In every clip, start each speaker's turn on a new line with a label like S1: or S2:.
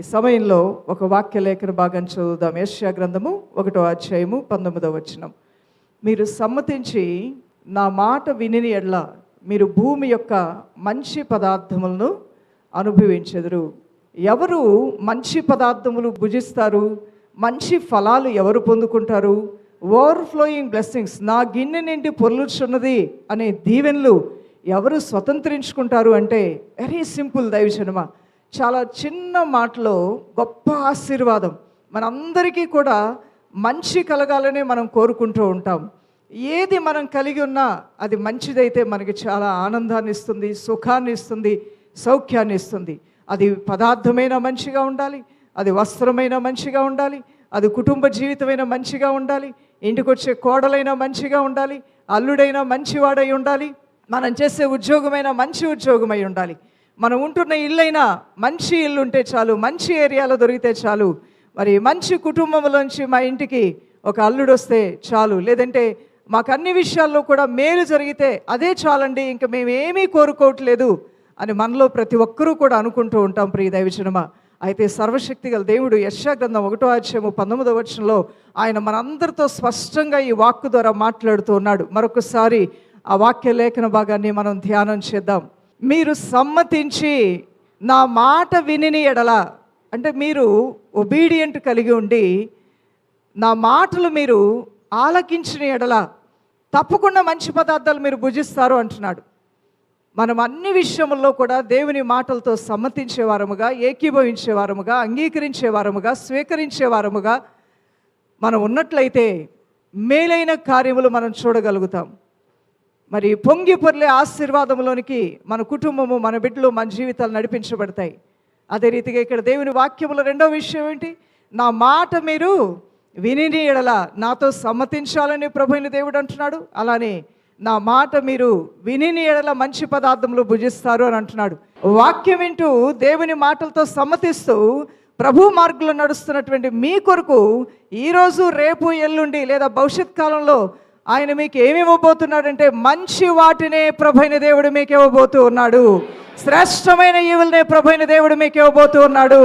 S1: ఈ సమయంలో ఒక వాక్య లేఖన భాగం చదువుదాం. ఏషియా గ్రంథము ఒకటో అధ్యాయము పంతొమ్మిదవ వచనం. మీరు సమ్మతించి నా మాట వినిని ఎడ్ల మీరు భూమి యొక్క మంచి పదార్థములను అనుభవించెదరు. ఎవరు మంచి పదార్థములు భుజిస్తారు? మంచి ఫలాలు ఎవరు పొందుకుంటారు? ఓవర్ఫ్లోయింగ్ బ్లెస్సింగ్స్ నా గిన్నె నిండి పొర్లుచున్నది అనే దీవెనలు ఎవరు స్వతంత్రించుకుంటారు అంటే వెరీ సింపుల్ దైవజనమా. చాలా చిన్న మాటలో గొప్ప ఆశీర్వాదం. మనందరికీ కూడా మంచి కలగాలని మనం కోరుకుంటూ ఉంటాం. ఏది మనం కలిగి ఉన్నా అది మంచిదైతే మనకి చాలా ఆనందాన్ని ఇస్తుంది సుఖాన్ని ఇస్తుంది సౌఖ్యాన్ని ఇస్తుంది. అది పదార్థమైన మంచిగా ఉండాలి అది వస్త్రమైన మంచిగా ఉండాలి అది కుటుంబ జీవితమైన మంచిగా ఉండాలి ఇంటికి వచ్చే కోడలైనా మంచిగా ఉండాలి అల్లుడైనా మంచివాడై ఉండాలి మనం చేసే ఉద్యోగమైన మంచి ఉద్యోగమై ఉండాలి. మనం ఉంటున్న ఇల్లైనా మంచి ఇల్లు ఉంటే చాలు మంచి ఏరియాలో దొరికితే చాలు. మరి మంచి కుటుంబంలోంచి మా ఇంటికి ఒక అల్లుడు వస్తే చాలు. లేదంటే మాకు అన్ని విషయాల్లో కూడా మేలు జరిగితే అదే చాలండి ఇంకా మేమేమీ కోరుకోవట్లేదు అని మనలో ప్రతి ఒక్కరూ కూడా అనుకుంటూ ఉంటాం ప్రియ దైవజనమా అయితే సర్వశక్తి గల దేవుడు యశా గ్రంథం ఒకటో అధ్యాయము పంతొమ్మిదో వచనంలో ఆయన మనందరితో స్పష్టంగా ఈ వాక్కు ద్వారా మాట్లాడుతూ ఉన్నాడు. మరొకసారి ఆ వాక్య లేఖన భాగాన్ని మనం ధ్యానం చేద్దాం. మీరు సమ్మతించి నా మాట వినిని ఎడల. అంటే మీరు ఒబీడియంట్ కలిగి ఉండి నా మాటలు మీరు ఆలకించిన ఎడల. తప్పకుండా మంచి పదార్థాలు మీరు భుజిస్తారు అంటున్నాడు. మనం అన్ని విషయముల్లో కూడా దేవుని మాటలతో సమ్మతించే వారముగా ఏకీభవించే వారముగా స్వీకరించే వారముగా మనం ఉన్నట్లయితే మేలైన కార్యములు మనం చూడగలుగుతాం. మరి పొంగి పొర్లే ఆశీర్వాదంలోనికి మన కుటుంబము మన బిడ్డలు మన జీవితాలు నడిపించబడతాయి. అదే రీతిగా ఇక్కడ దేవుని వాక్యములో రెండో విషయం ఏంటి? నా మాట మీరు వినిని ఎడల నాతో సమ్మతించాలని ప్రభుని దేవుడు అంటున్నాడు. అలానే నా మాట మీరు వినిని ఎడల మంచి పదార్థములు భుజిస్తారు అని అంటున్నాడు. వాక్యం వింటూ దేవుని మాటలతో సమ్మతిస్తూ ప్రభు మార్గంలో నడుస్తున్నటువంటి మీ కొరకు ఈరోజు రేపు ఎల్లుండి లేదా భవిష్యత్ కాలంలో ఆయన మీకు ఏమి ఇవ్వబోతున్నాడంటే మంచి వాటినే ప్రభైన దేవుడు మీకు ఇవ్వబోతూ ఉన్నాడు. శ్రేష్టమైన ఈవులనే ప్రభైన దేవుడు మీకు ఇవ్వబోతూ ఉన్నాడు.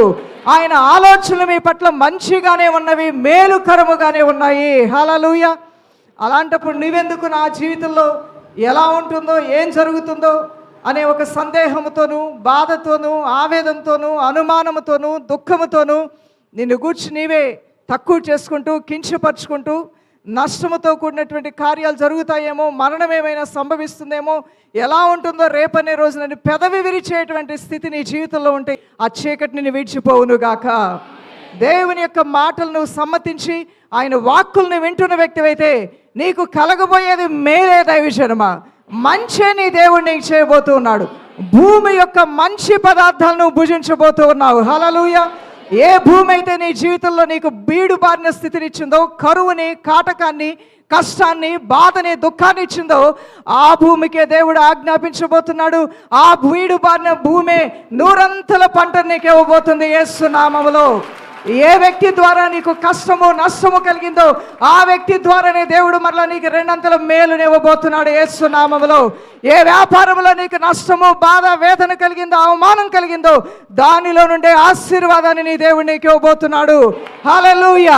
S1: ఆయన ఆలోచనలు మీ పట్ల మంచిగానే ఉన్నవి మేలుకరముగానే ఉన్నాయి. హాలూయ అలాంటప్పుడు నువ్వెందుకు నా జీవితంలో ఎలా ఉంటుందో ఏం జరుగుతుందో అనే ఒక సందేహంతోనూ బాధతోనూ ఆవేదంతోనూ అనుమానముతోనూ దుఃఖముతోనూ నిన్ను గూర్చి నీవే తక్కువ చేసుకుంటూ కించపరుచుకుంటూ నష్టముతో కూడినటువంటి కార్యాలు జరుగుతాయేమో మరణం ఏమైనా సంభవిస్తుందేమో ఎలా ఉంటుందో రేపనే రోజు నన్ను పెదవి విరిచేటువంటి స్థితి నీ జీవితంలో ఉంటే ఆ చీకటిని విడిచిపోవును గాక. దేవుని యొక్క మాటలను సమ్మతించి ఆయన వాక్కుల్ని వింటున్న వ్యక్తివైతే నీకు కలగబోయేది మేలే దైవజనమా మంచే నీ దేవుడు నీకు చేయబోతూ ఉన్నాడు భూమి యొక్క మంచి పదార్థాలను భుజించబోతూ ఉన్నావు హలలుయా ఏ భూమి అయితే నీ జీవితంలో నీకు బీడు బారిన స్థితినిచ్చిందో కరువుని కాటకాన్ని కష్టాన్ని బాధని దుఃఖాన్ని ఇచ్చిందో ఆ భూమికే దేవుడు ఆజ్ఞాపించబోతున్నాడు. ఆ బీడు బారిన భూమే నూరంతల పంట నీకు ఇవ్వబోతుంది. ఏసునామములో ఏ వ్యక్తి ద్వారా నీకు కష్టము నష్టము కలిగిందో ఆ వ్యక్తి ద్వారానే దేవుడు మరలా నీకు రెండంతల మేలు ఇవ్వబోతున్నాడు ఏసునామములో ఏ వ్యాపారంలో నీకు నష్టము బాధ వేదన కలిగిందో అవమానం కలిగిందో దానిలో నుండే ఆశీర్వాదాన్ని నీ దేవుడు నీకు ఇవ్వబోతున్నాడు. హాలూయ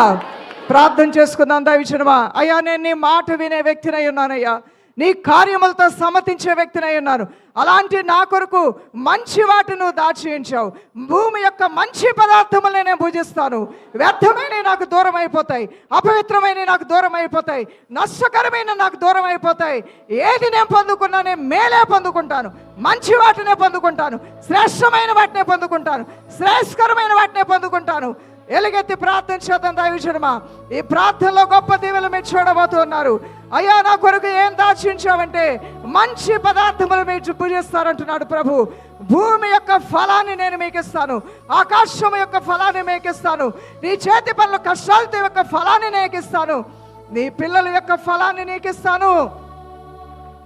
S1: ప్రార్థన చేసుకుందాం దయవిచనమా అయ్యా నేను నీ మాట వినే వ్యక్తినై ఉన్నానయ్యా. నీ కార్యములతో సమతించే వ్యక్తినై ఉన్నాను అలాంటి నా కొరకు మంచి వాటిని దాచియించావు. భూమి యొక్క మంచి పదార్థములనే నేను భుజిస్తాను వ్యర్థమైన నాకు దూరం అయిపోతాయి అపవిత్రమైన నాకు దూరం అయిపోతాయి నష్టకరమైన నాకు దూరం అయిపోతాయి ఏది నేను పొందుకున్నానే మేలే పొందుకుంటాను. మంచి వాటినే పొందుకుంటాను. శ్రేష్టమైన వాటినే పొందుకుంటాను. శ్రేష్కరమైన వాటినే పొందుకుంటాను. ఎలుగెత్తి ప్రార్థన చేద్దాం దైవజనమా ఈ ప్రార్థనలో గొప్ప దీవెలు మీరు చూడబోతున్నారు అయ్యా నా కొరకు ఏం దాచించావంటే మంచి పదార్థములు మీరు పూజిస్తారంటున్నాడు ప్రభు. భూమి యొక్క ఫలాన్ని నేను మీకు ఇస్తాను ఆకాశం యొక్క ఫలాన్ని మీకు ఇస్తాను నీ చేతి పనుల కష్టాలతో యొక్క ఫలాన్ని నీకు ఇస్తాను నీ పిల్లల యొక్క ఫలాన్ని నీకు ఇస్తాను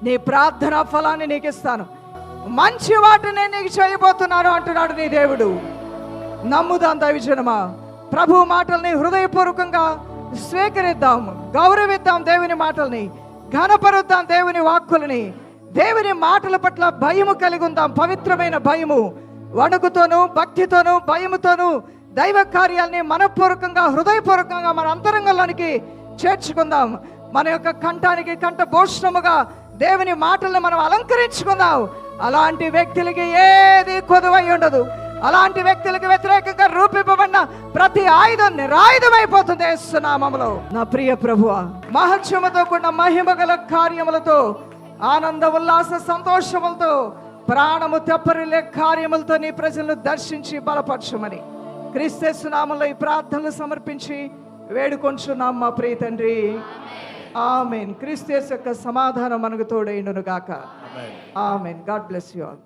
S1: నీ ప్రార్థన ఫలాన్ని నీకు ఇస్తాను మంచి వాటిని నేను నీకు చేయబోతున్నాను అంటున్నాడు నీ దేవుడు. నమ్ముదాం దైవజనమా ప్రభు మాటల్ని హృదయపూర్వకంగా స్వీకరిద్దాం గౌరవిద్దాం దేవుని మాటల్ని ఘనపరుద్దాం దేవుని వాక్కులని. దేవుని మాటల పట్ల భయము కలిగి ఉందాం పవిత్రమైన భయము. వణుకుతోనూ భక్తితోనూ భయముతోనూ దైవ కార్యాలని మనపూర్వకంగా హృదయపూర్వకంగా మన అంతరంగంలోనికి చేర్చుకుందాం. మన యొక్క కంఠానికి కంఠ భోషణముగా దేవుని మాటలను మనం అలంకరించుకుందాం. అలాంటి వ్యక్తులకి ఏది కొదువై ఉండదు. అలాంటి వ్యక్తులకు వ్యతిరేకంగా రూపింపబడిన ప్రతి ఆయుధం నిరాయుధమైపోతుంది యేసునామములో. నా ప్రియ ప్రభువ మహత్యముతో కూడిన మహిమ గల కార్యములతో ఆనంద ఉల్లాస సంతోషములతో ప్రాణము తెప్పరిలే కార్యములతో నీ ప్రజలను దర్శించి బలపరచమని క్రీస్తు నామంలో ఈ ప్రార్థనలు సమర్పించి వేడుకొంచున్నాం మా ప్రియ తండ్రి. ఆమెన్. క్రీస్తు యొక్క సమాధానం మనకు తోడైండును గాక amen. God bless you all.